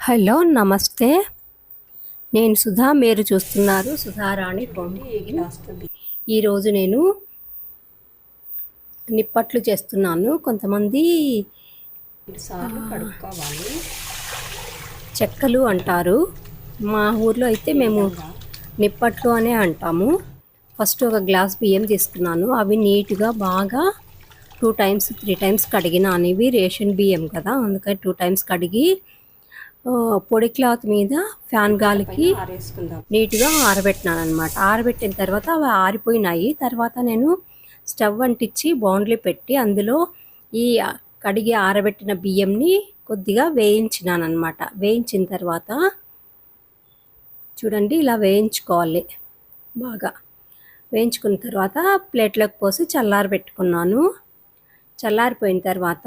Hello నమస్తే. నేను సుధా మీరు చూస్తున్నారు సుధారాణి హోమ్ ఈరోజు నేను నిప్పట్లు చేస్తున్నాను. కొంతమంది కడుక్కోవాలి. చెక్కలు అంటారు. మా ఊర్లో అయితే మేము నిప్పట్లు అనే అంటాము. ఫస్ట్ ఒక గ్లాస్ బియ్యం తీసుకున్నాను. అవి నీట్గా బాగా టూ టైమ్స్ త్రీ టైమ్స్ కడిగినాను ఇవి రేషన్ బియ్యం కదా. అందుకని టూ టైమ్స్ కడిగి పొడి క్లాత్ మీద ఫ్యాన్ గాలికి నీట్గా ఆరబెట్టినాను అనమాట ఆరబెట్టిన తర్వాత అవి ఆరిపోయినాయి. తర్వాత నేను స్టవ్ అంటించి బౌండ్లీ పెట్టి అందులో ఈ కడిగి ఆరబెట్టిన బియ్యంని కొద్దిగా వేయించినాను అనమాట వేయించిన తర్వాత చూడండి ఇలా వేయించుకోవాలి బాగా. వేయించుకున్న తర్వాత ప్లేట్లోకి పోసి చల్లారబెట్టుకున్నాను చల్లారిపోయిన తర్వాత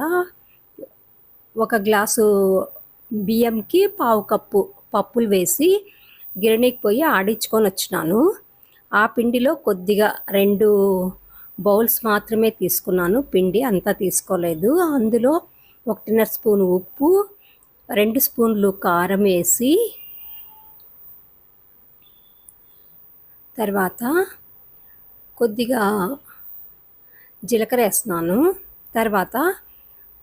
ఒక గ్లాసు బియ్యంకి పావు కప్పు పప్పులు వేసి గిరణికి పోయి ఆడించుకొని వచ్చినాను. ఆ పిండిలో కొద్దిగా రెండు బౌల్స్ మాత్రమే తీసుకున్నాను. పిండి అంతా తీసుకోలేదు. అందులో ఒకటిన్నర స్పూన్ ఉప్పు రెండు స్పూన్లు కారం వేసి తర్వాత కొద్దిగా జీలకర్ర వేస్తున్నాను. తర్వాత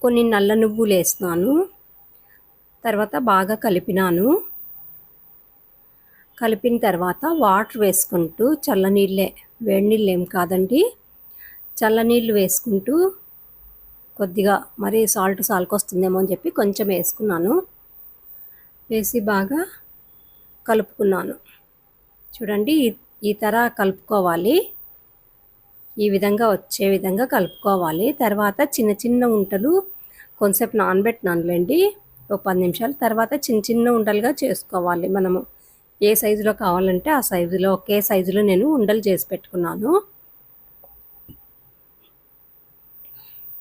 కొన్ని నల్ల నువ్వులు వేస్తున్నాను. తర్వాత బాగా కలిపినాను. కలిపిన తర్వాత వాటర్ వేసుకుంటూ చల్లనీళ్ళే వేడి నీళ్ళు ఏం కాదండి చల్లనీళ్ళు వేసుకుంటూ కొద్దిగా మరీ సాల్ట్ సాల్కి వస్తుందేమో అని చెప్పి కొంచెం వేసుకున్నాను. వేసి బాగా కలుపుకున్నాను. చూడండి ఈ- ఈ తర కలుపుకోవాలి. ఈ విధంగా వచ్చే విధంగా కలుపుకోవాలి. తర్వాత చిన్న చిన్న ఉంటలు కొంతసేపు నానబెట్టినానులేండి. ఒక పది నిమిషాలు తర్వాత చిన్న చిన్న ఉండలుగా చేసుకోవాలి. మనము ఏ సైజులో కావాలంటే ఆ సైజులో ఒకే సైజులో నేను ఉండలు చేసి పెట్టుకున్నాను.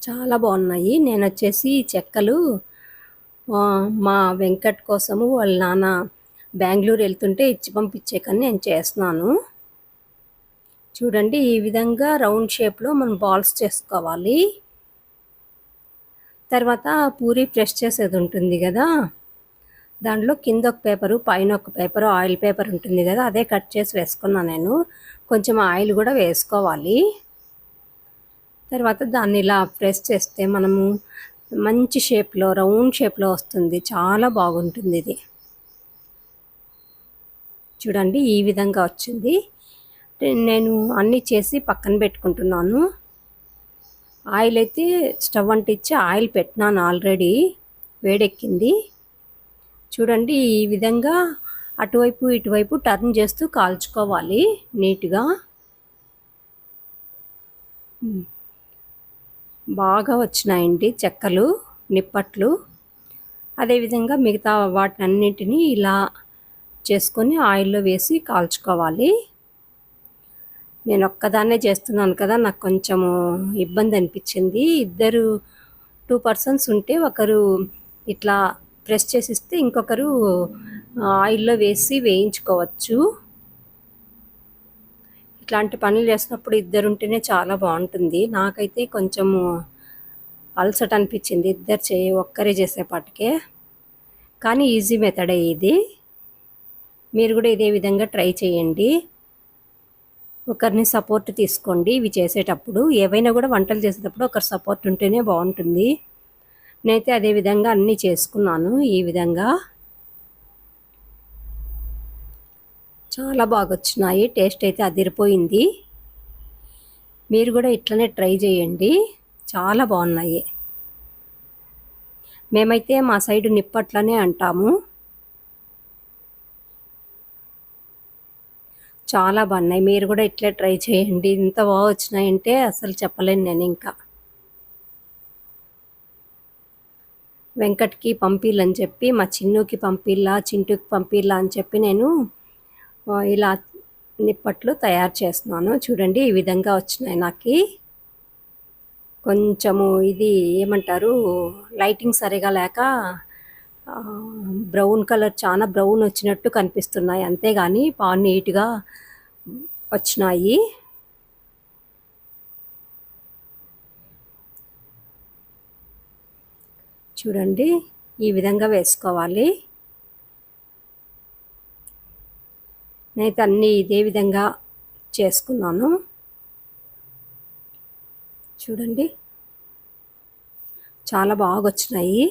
చాలా బాగున్నాయి. నేను వచ్చేసి చెక్కలు మా వెంకట్ కోసము వాళ్ళ నాన్న బెంగళూరు వెళ్తుంటే ఇచ్చి పంపించే కానీ నేను చేస్తున్నాను. చూడండి ఈ విధంగా రౌండ్ షేప్లో మనం బాల్స్ చేసుకోవాలి. తర్వాత పూరి ప్రెస్ చేసేది ఉంటుంది కదా. దాంట్లో కింద ఒక పేపరు పైన ఒక పేపరు ఆయిల్ పేపర్ ఉంటుంది కదా అదే కట్ చేసి వేసుకున్నాను నేను. కొంచెం ఆయిల్ కూడా వేసుకోవాలి. తర్వాత దాన్ని ఇలా ప్రెస్ చేస్తే మనము మంచి షేప్లో రౌండ్ షేప్లో వస్తుంది. చాలా బాగుంటుంది ఇది. చూడండి ఈ విధంగా వచ్చింది. నేను అన్నీ చేసి పక్కన పెట్టుకుంటున్నాను. ఆయిల్ అయితే స్టవ్ అంటించి ఆయిల్ పెట్టినాను ఆల్రెడీ వేడెక్కింది. చూడండి ఈ విధంగా అటువైపు ఇటువైపు టర్న్ చేస్తూ కాల్చుకోవాలి నీట్గా. బాగా వచ్చినాయండి చెక్కలు నిప్పట్లు. అదేవిధంగా మిగతా వాటినన్నింటినీ ఇలా చేసుకొని ఆయిల్లో వేసి కాల్చుకోవాలి. నేను ఒక్కదాన్నే చేస్తున్నాను కదా నాకు కొంచెము ఇబ్బంది అనిపించింది. ఇద్దరు టూ పర్సన్స్ ఉంటే ఒకరు ఇట్లా ప్రెస్ చేసిస్తే ఇంకొకరు ఆయిల్లో వేసి వేయించుకోవచ్చు. ఇట్లాంటి పనులు చేసినప్పుడు ఇద్దరు ఉంటేనే చాలా బాగుంటుంది. నాకైతే కొంచెము అలసట అనిపించింది ఇద్దరు చే ఒక్కరే చేసేపాటికే కానీ ఈజీ మెథడే ఇది. మీరు కూడా ఇదే విధంగా ట్రై చేయండి. ఒకరిని సపోర్ట్ తీసుకోండి. ఇవి చేసేటప్పుడు ఏవైనా కూడా వంటలు చేసేటప్పుడు ఒకరి సపోర్ట్ ఉంటేనే బాగుంటుంది. నేనైతే అదే విధంగా అన్నీ చేసుకున్నాను. ఈ విధంగా చాలా బాగా వచ్చినాయి. టేస్ట్ అయితే అదిరిపోయింది. మీరు కూడా ఇట్లనే ట్రై చేయండి. చాలా బాగున్నాయి. మేమైతే మా సైడ్ నిప్పట్లనే అంటాము. చాలా బాగున్నాయి. మీరు కూడా ఇట్లే ట్రై చేయండి. ఇంత బాగా వచ్చినాయంటే అసలు చెప్పలేను నేను ఇంకా. వెంకట్కి పంపిల్లని చెప్పి మా చిన్నుకి పంపిల్లా చింటుకి పంపిల్లా అని చెప్పి నేను ఇలా నిప్పట్లు తయారు చేస్తున్నాను. చూడండి ఈ విధంగా వచ్చినాయి నాకు. కొంచెము ఇది ఏమంటారు లైటింగ్ సరిగా లేక బ్రౌన్ కలర్ చాలా బ్రౌన్ వచ్చినట్టు కనిపిస్తున్నాయి. అంతేగాని బాగా నీట్గా వచ్చినాయి. చూడండి ఈ విధంగా వేసుకోవాలి. నేనైతే అన్నీ ఇదే విధంగా చేసుకున్నాను. చూడండి చాలా బాగా వచ్చినాయి.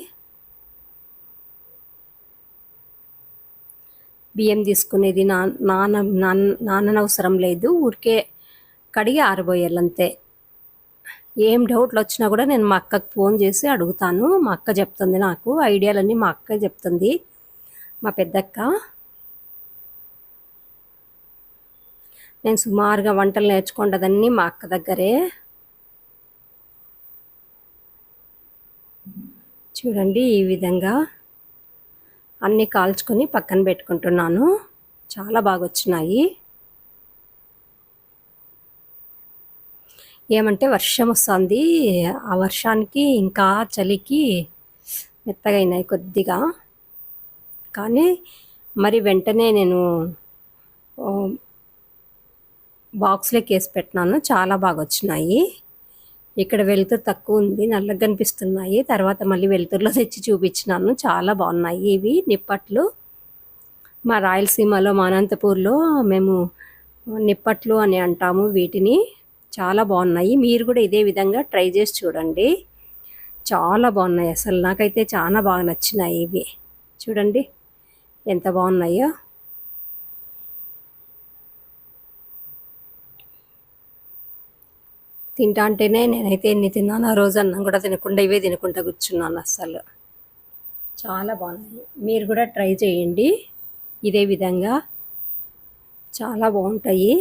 బియ్యం తీసుకునేది నా నాన నాననవసరం లేదు. ఊరికే కడిగి ఆరబోయాలంతే ఏం డౌట్లు వచ్చినా కూడా నేను మా అక్కకు ఫోన్ చేసి అడుగుతాను. మా అక్క చెప్తుంది నాకు. ఐడియాలన్నీ మా అక్క చెప్తుంది. మా పెద్దక్క. నేను సుమారుగా వంటలు నేర్చుకుంటుందన్నీ మా అక్క దగ్గరే. చూడండి ఈ విధంగా. అన్నీ కాల్చుకొని పక్కన పెట్టుకుంటున్నాను. చాలా బాగా వచ్చినాయి ఏమంటే వర్షం వస్తుంది. ఆ వర్షానికి ఇంకా చలికి మెత్తగైనాయి కొద్దిగా. కానీ మరి వెంటనే నేను బాక్స్లోకి వేసి పెట్టినాను. చాలా బాగా వచ్చినాయి ఇక్కడ వెలుతురు తక్కువ ఉంది నల్లగా కనిపిస్తున్నాయి తర్వాత మళ్ళీ వెలుతురులో తెచ్చి చూపించినాను. చాలా బాగున్నాయి ఇవి. నిప్పట్లు. మా రాయలసీమలో మా అనంతపూర్లో మేము నిప్పట్లు అని అంటాము వీటిని. చాలా బాగున్నాయి. మీరు కూడా ఇదే విధంగా ట్రై చేసి చూడండి. చాలా బాగున్నాయి. అసలు నాకైతే చాలా బాగా నచ్చినాయి ఇవి. చూడండి ఎంత బాగున్నాయో. తింటా అంటేనే నేనైతే ఎన్ని తిన్నాను ఆ రోజు అన్నం కూడా తినకుండా ఇవే తినకుండా కూర్చున్నాను అస్సలు. చాలా బాగున్నాయి మీరు కూడా ట్రై చేయండి. ఇదే విధంగా చాలా బాగుంటాయి.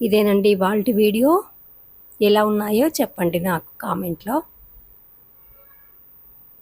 ఇదేనండి వాళ్ళ వీడియో. ఎలా ఉన్నాయో చెప్పండి నాకు కామెంట్లో.